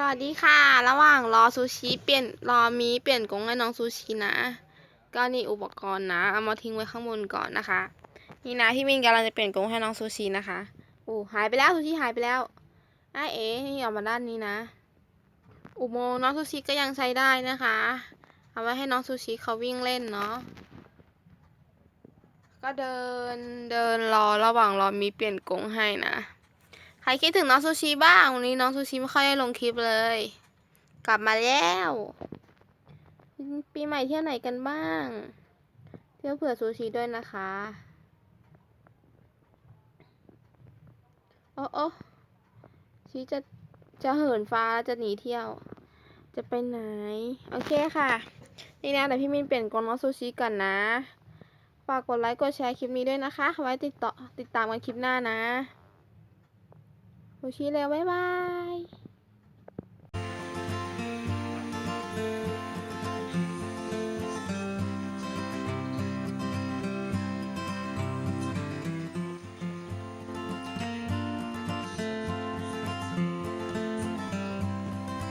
สวัสดีค่ะ ระหว่างรอซูชิเปลี่ยนรอมีเปลี่ยนกงให้น้องซูชินะ ก็นี่อุปกรณ์นะ เอามาทิ้งไว้ข้างบนก่อนนะคะ นี่นะพี่มินกำลังจะเปลี่ยนกงให้น้องซูชินะคะอู้หายไปแล้วซูชิหายไปแล้วอ้าเอ๋นี่ออกมาด้านนี้นะ อุโมงน้องซูชิก็ยังใช้ได้นะคะ เอาไว้ให้น้องซูชิเขาวิ่งเล่นเนาะ ก็เดินเดินรอระหว่างรอมีเปลี่ยนกงให้นะ รคิดถึงน้องซูชิบ้างวันนี้น้องซูชิไม่ค่อยได้ลงคลิปเลย กลับมาแล้ว ปีใหม่เที่ยวไหนกันบ้าง เที่ยวเผื่อซูชิด้วยนะคะ โอ้โอ้ชีจะจะเหินฟ้าจะหนีเที่ยว จะไปไหน โอเคค่ะ นี่นะแต่พี่มินเปลี่ยนกรงน้องซูชิก่อนนะ ฝากกดไลค์กดแชร์คลิปนี้ด้วยนะคะ ไว้ติดต่อติดตามกันคลิปหน้านะ โอชิแล้วบ๊ายบาย